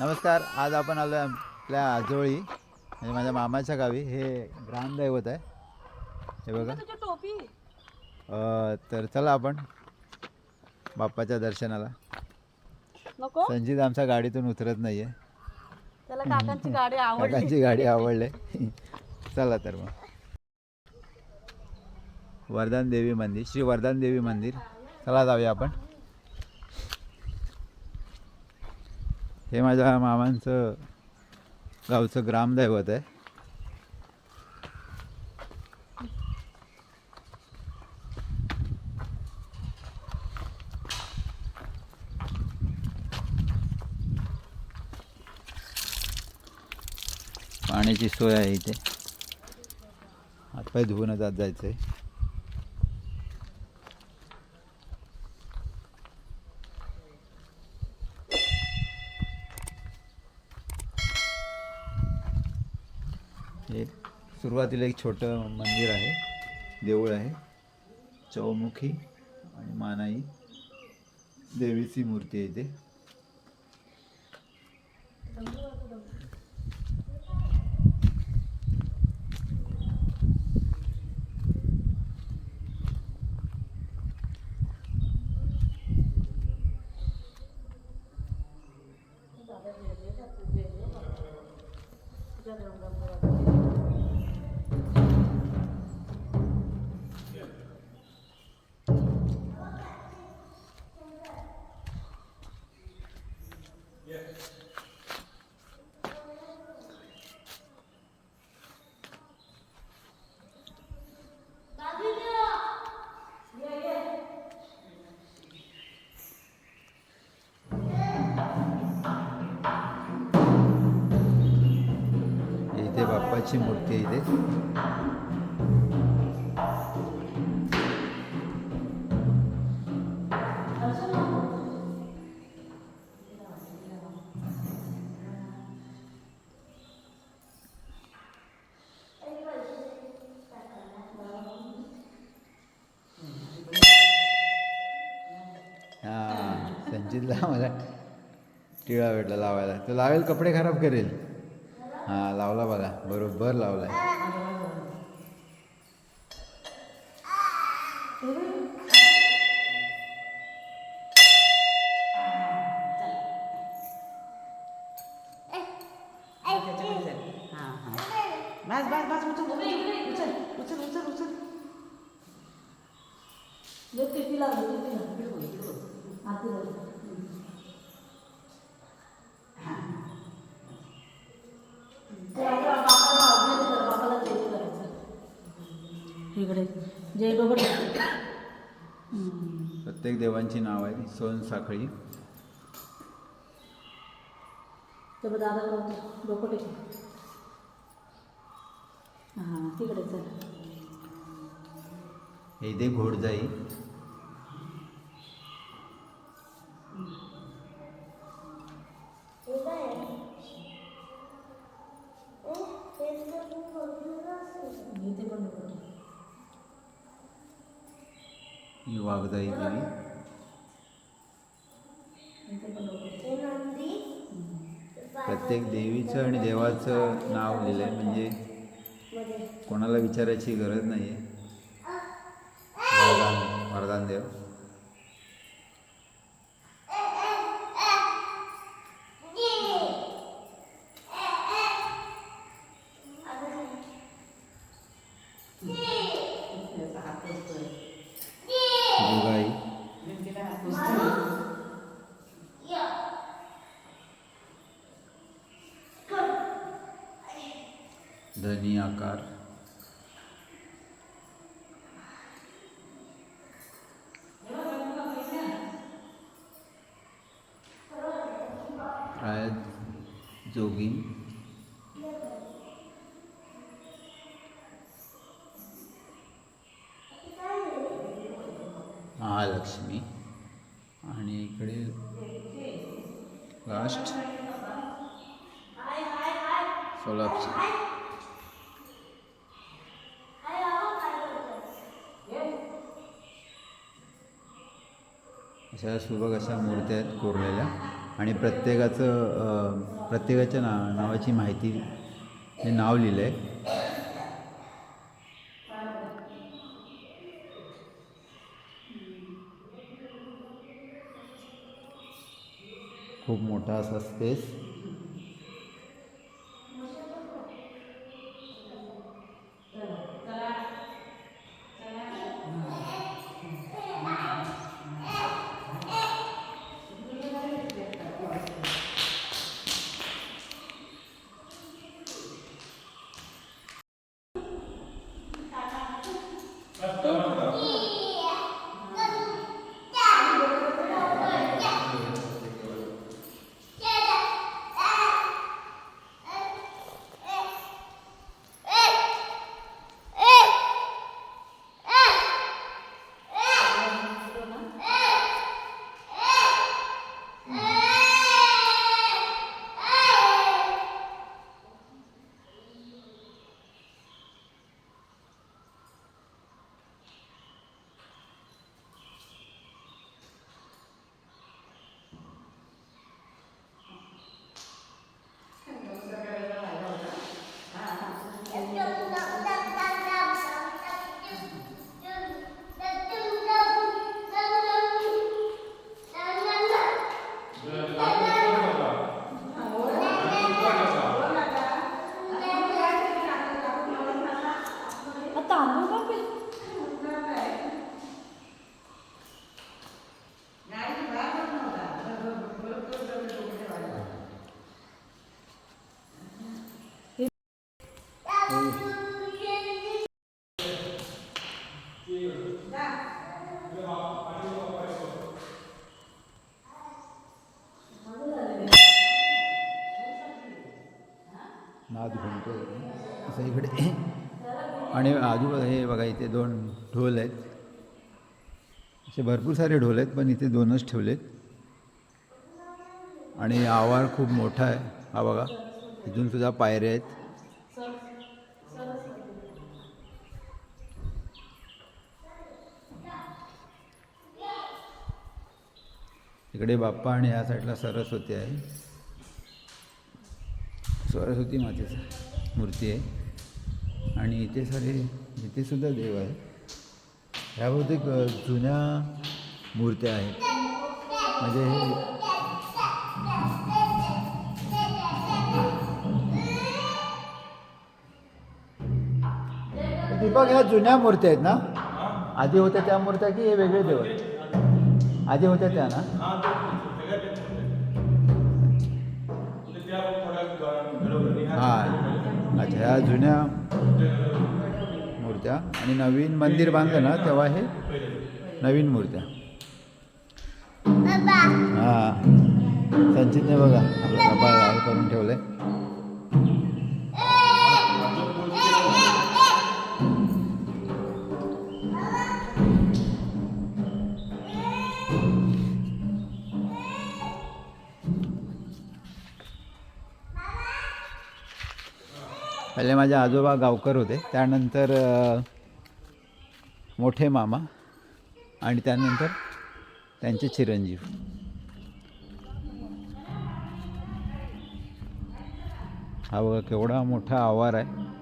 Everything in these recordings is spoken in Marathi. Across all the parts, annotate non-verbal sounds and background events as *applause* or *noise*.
नमस्कार आज आपण आलो आपल्या आजोळी म्हणजे माझ्या मामाच्या गावी. हे ग्रामदैवत आहे. हे बघा. अ, तर चला आपण बाप्पाच्या दर्शनाला. नको. संजित आमच्या गाडीतून उतरत नाही आहे त्याला काकांची गाडी आवडली. काकांची गाडी आवडले. चला तर मग. वरदान देवी मंदिर श्री वरदान देवी मंदिर. चला जाऊया आपण. हे माझ्या मामांचं गावचं ग्रामदैवत आहे. पाण्याची सोय आहे इथे. हातपाय धुवूनच आत जायचं आहे हे सुरुवातीला एक छोटं मंदिर आहे देऊळ आहे. चौमुखी आणि मानाई देवीची मूर्ती आहे इथे. इथे मूर्ती आहे इथे. हा संचितला मला टिळा भेटला लावायला. तो लावेल कपडे खराब करेल. हां लावला बघा. बरोबर लावला आहे *coughs* प्रत्येक देवांची नाव आहे सोन साखळी. ते बघ दादा डोकं टेक हां तिकडे चल. हे इथे घोडजाई इथे पण डोकं टेक. ही वाघजाई देवी इथे पण डोकं टेक. प्रत्येक देवीचं आणि देवाचं नाव लिहिलं आहे म्हणजे कोणाला विचारायची गरज नाही आहे वरदान वरदान देव. प्राय जोगीन. महालक्ष्मी. आणि इकडे लास्ट सोलापूर. अशा सुबक अशा मूर्त्या आहेत कोरलेल्या? आणि प्रत्येकाचं प्रत्येकाच्या ना नावाची माहिती हे नाव लिहिलं आहे खूप मोठा असा स्पेस नाद घुमतो असं इकडे. आणि आजूबाजू हे बघा इथे दोन ढोल आहेत. असे भरपूर सारे ढोल आहेत पण इथे दोनच ठेवलेत. आणि आवार खूप मोठा आहे. हा बघा इथून सुद्धा पायऱ्या आहेत. इकडे बाप्पा आणि या साईडला सरस्वती आहे. सरस्वती मातेचा मूर्ती आहे. आणि इथे सारे इथेसुद्धा देव आहे. ह्या बहुतेक जुन्या मूर्त्या आहेत. म्हणजे हे दीपक ह्या जुन्या मूर्त्या आहेत ना? आधी होत्या त्या मूर्त्या की हे वेगळे देव आहेत? आधी होत्या त्या ना? हां अच्छा ह्या जुन्या मूर्त्या आणि नवीन मंदिर बांधलं ना तेव्हा हे नवीन मूर्त्या. हां. संचितने बघा आपला कपाळ लाल करून ठेवलंय. पहिले माझे आजोबा गावकर होते. त्यानंतर मोठे मामा आणि त्यानंतर त्यांचे चिरंजीव. हा बघा केवढा मोठा आवार आहे.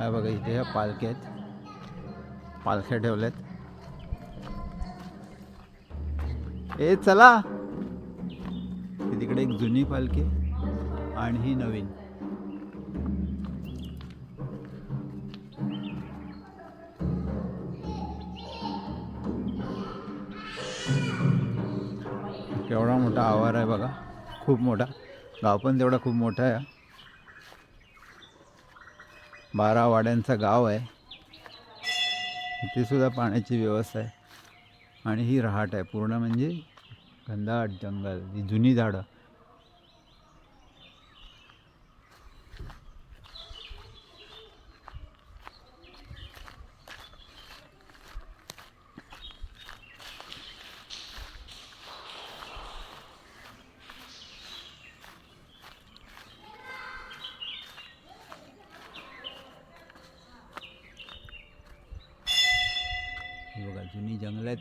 हा बघा इथे ह्या पालख्या आहेत. पालख्या ठेवल्यात. ए चला. तिकडे एक जुनी पालखी आणि ही नवीन. केवढा मोठा आवार आहे बघा. खूप मोठा. गाव पण तेवढा खूप मोठा आहे. बारा वाड्यांचं गाव आहे. इथे पाण्याची व्यवस्था आहे. आणि ही रहाट आहे. पूर्ण म्हणजे घनदाट जंगल ही जुनी झाडं ही बघा जुनी जंगलात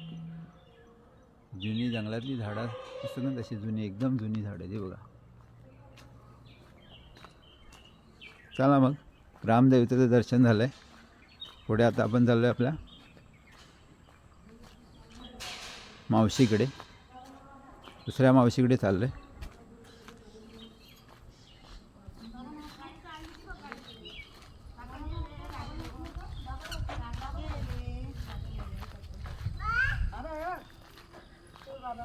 जुनी जंगलातली झाडं असतात ना तशी जुनी एकदम जुनी झाडं ती बघा. चला मग रामदेवतेचं दर्शन झालं आहे पुढे आता आपण चाललो आहे आपल्या मावशीकडे. दुसऱ्या मावशीकडे चाललो आहे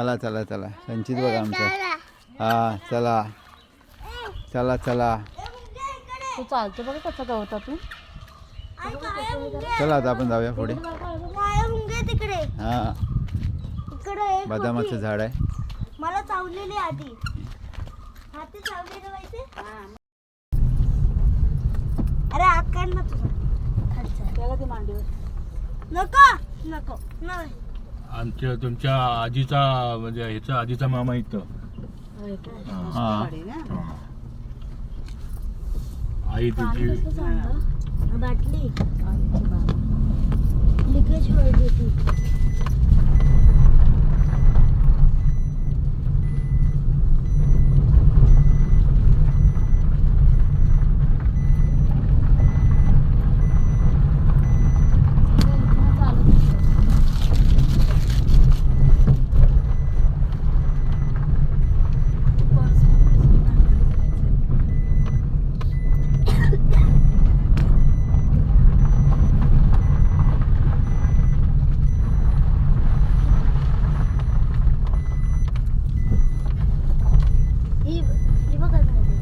चला चला चला. संचित बघा आमचं. हां चला. चला चला. तू चालतो बघा कसा गवतातून चला आता आपण जाऊया पुढे. तिकडे. हां. इकडे एक बदामाचं. झाड आहे. मला चावलेली आधी. हाती चावलेलं माहिती अरे काढ ना तुझा. त्याला ते मांडीवर. नको नको. नाही आमच्या तुमच्या आजीचा म्हणजे ह्याचा आजीचा मामा इथं. हां. आई तुझी बाटली. लिकेज होईल होती ही ही बघा झाली.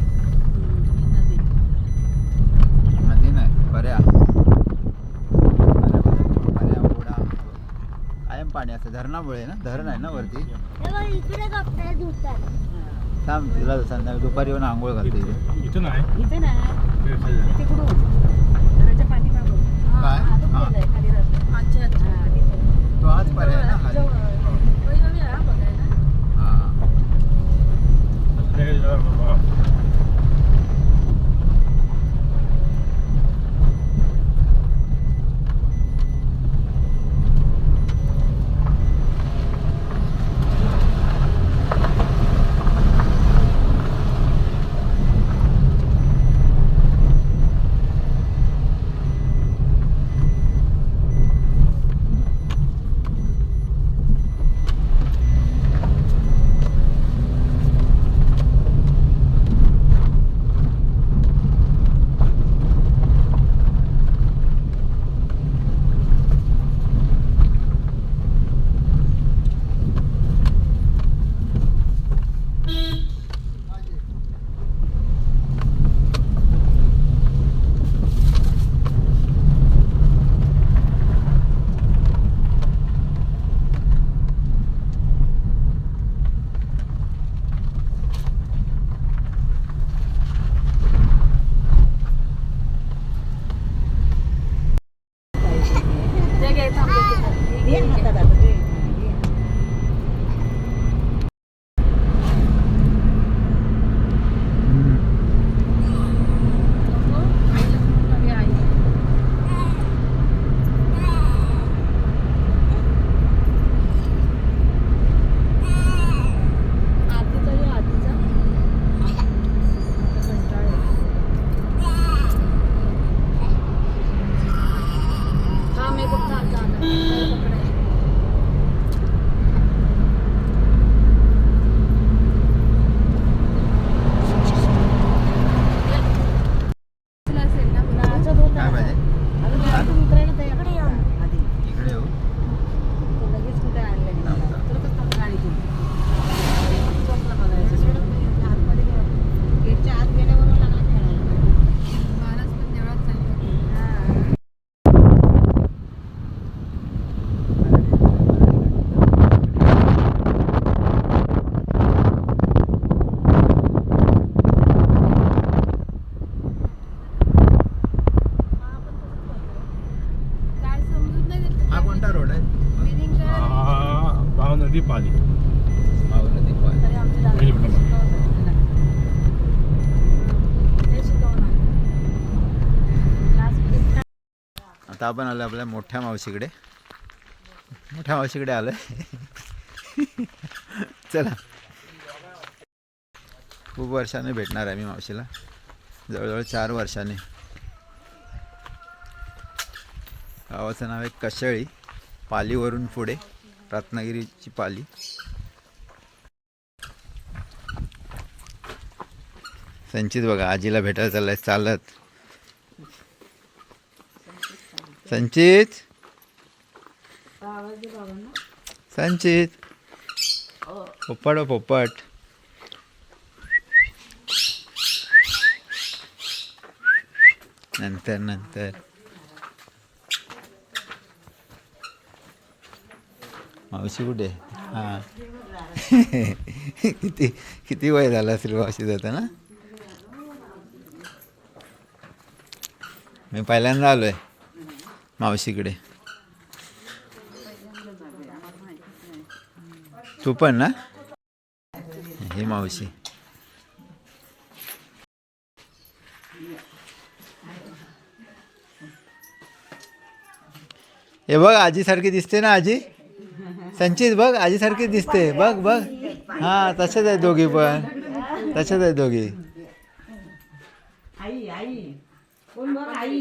नदी नाही पर्या पर्या बघा, पर्या ओढा कायम पाणी असतं धरणामुळे ना धरण आहे ना वरती थांब तुला संध्याकाळी दुपारी येऊन आंघोळ घालते इथे. नाही इथे नाही आहे. आता आपण आलो आपल्या मोठ्या मावशीकडे. मोठ्या मावशीकडे आलो चला. खूप वर्षाने भेटणार आहे मी मावशीला. जवळजवळ चार वर्षाने. गावाचं नाव आहे कशळी पालीवरून पुढे रत्नागिरीची पाली. संचित बघा आजीला भेटायला चाललाय चालत. संचित. संचित. पोपट पोपट. नंतर नंतर. मावशी कुठे? हां. *laughs* किती किती वय झालं असेल मावशी जाता ना? मी पहिल्यांदा आलो आहे मावशीकडे. तू पण ना? हे मावशी. हे बघ आजीसारखी दिसते ना आजी? संचित बघ आजीसारखी दिसते. बघ बघ. हां तसेच आहे दोघी पण. तसेच आहे दोघी. आई आई. कोण बघ आई?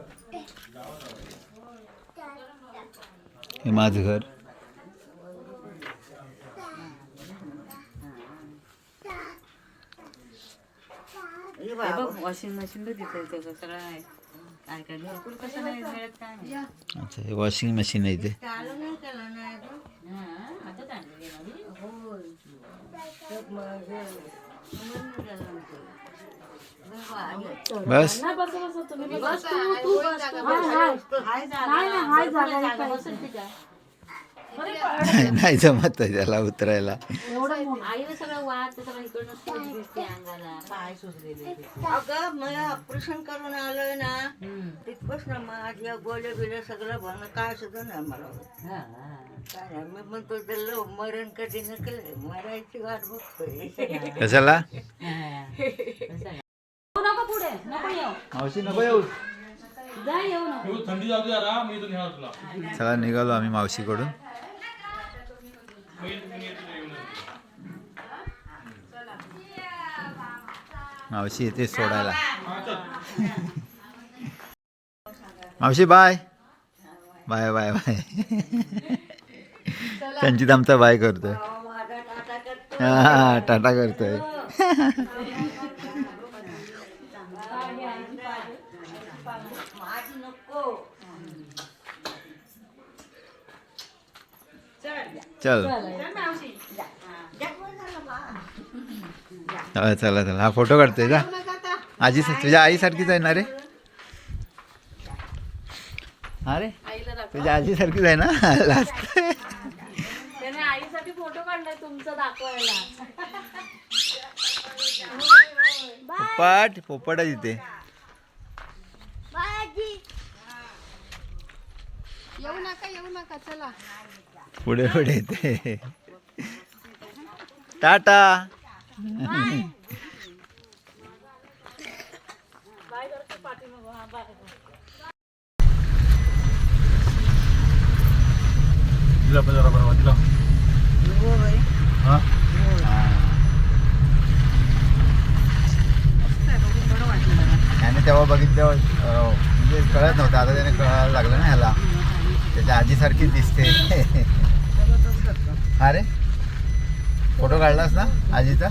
हे माझं घर. वॉशिंग मशीन सगळं आहे. काय काय घरकुल कसं नाही मिळत काय माहिती. अच्छा हे वॉशिंग मशीन आहे तू. बस. तू बस. हाय *laughs* नाही जमत त्याला उतरायला. अगं मला ऑपरेशन करून आलोय ना तिथपासून माझ्या गोळे बिले सगळं भरणं काय सुद्धा नाही मला. काय मी म्हणतो त्याला मरण कधी नकल? मरायची वाट बघतोय. कशाला? नको नको येऊ मावशी नको येऊ. जा येऊ नको थंडी जाऊ दे जरा मी इथून तुला चला निघालो आम्ही मावशीकडून. मावशी येते सोडायला. मावशी बाय. Bye bye bye. त्यांची आमचा बाय करतोय. हा टाटा करतोय. चल. चला चला चला. हा फोटो काढतोय का आजी तुझ्या आईसारखीच आहे ना रे? अरे तुझ्या आजीसारखीच आहे ना? लास्ट. आईसाठी फोटो काढलाय तुमचा दाखवायला. पोपट पोपट आहे तिथे. बाजी पुढे पुढे येते टाटा जरा बरं तिला. हा? त्याने तेव्हा बघितलं अं, म्हणजे कळत नव्हतं. आता त्याने कळायला लागलं ना ह्याला. त्याच्या आजीसारखीच दिसते. अरे फोटो काढलास ना आजीचा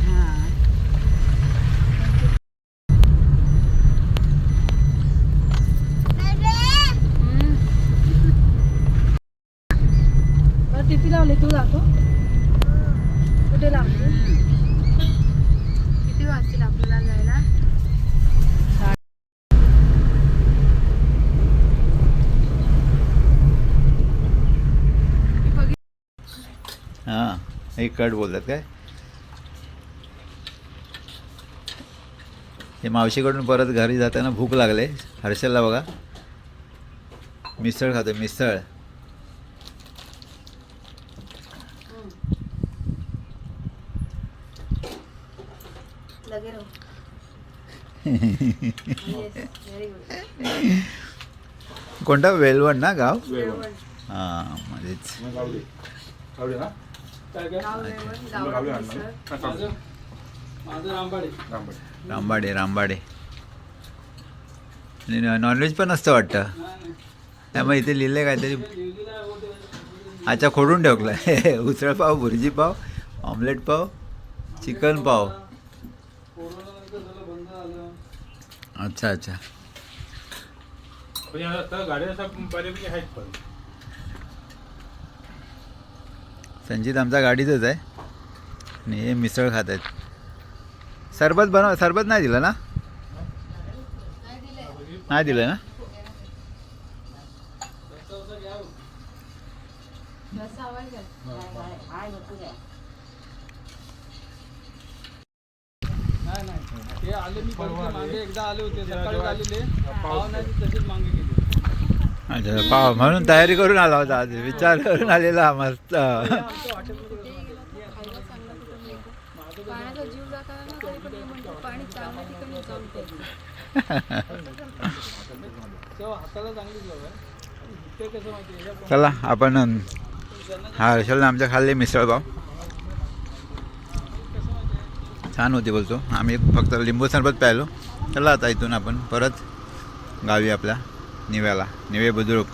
टिपी लावली तू जातो कुठे लावली किती वाजतील आपल्याला जायला कट बोलतात काय? हे मावशीकडून परत घरी जाताना भूक लागले. हर्षलला बघा. मिसळ खातो मिसळ. *laughs* कोणता? वेलवण ना गाव. हां मध्येच. काय गावडे रामबाडे रामबाडे. रामबाडे आणि नॉनव्हेज पण असतं वाटतं. त्यामुळे इथे लिहिलं काहीतरी. अच्छा खोडून ठेवलं *laughs* उसळ पाव भुर्जी पाव ऑमलेट पाव चिकन पाव. अच्छा अच्छा. पण या गाड्या अशा बऱ्यापैकी आहेत पण. संजित आमचा गाडीतच आहे. आणि हे मिसळ खात आहेत. सरबत बनव सरबत नाही दिलं ना? नाही दिलं ना? आले मी एकदा आले होते. सकाळी आलेले. पाहुण्याची तशीच मागे गेली अच्छा पाव म्हणून तयारी करून आला होता आज. विचार करून आलेला मस्त. ना चला आपण हा हर्षलने आमच्या खाल्ले मिसळपाव छान होती बोलतो. आम्ही फक्त लिंबू सरबत प्यायलो. चला आता इथून आपण परत गावी आपल्या. નિવેલા નિવે બુદ્રુક